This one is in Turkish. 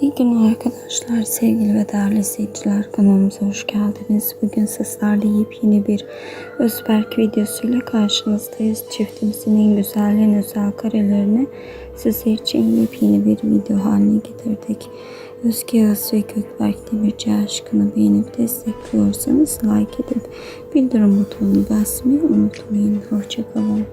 İyi günler arkadaşlar, sevgili ve değerli seyirciler Kanalımıza hoş geldiniz. Bugün sizlerle yepyeni bir Özberk videosuyla karşınızdayız. Çiftimizin en güzel, en özel karelerini sizler için yepyeni bir video haline getirdik. Özge Yağız ve Gökberk Demirci aşkını beğenip destekliyorsanız like edip bildirim butonunu basmayı unutmayın. Hoşçakalın.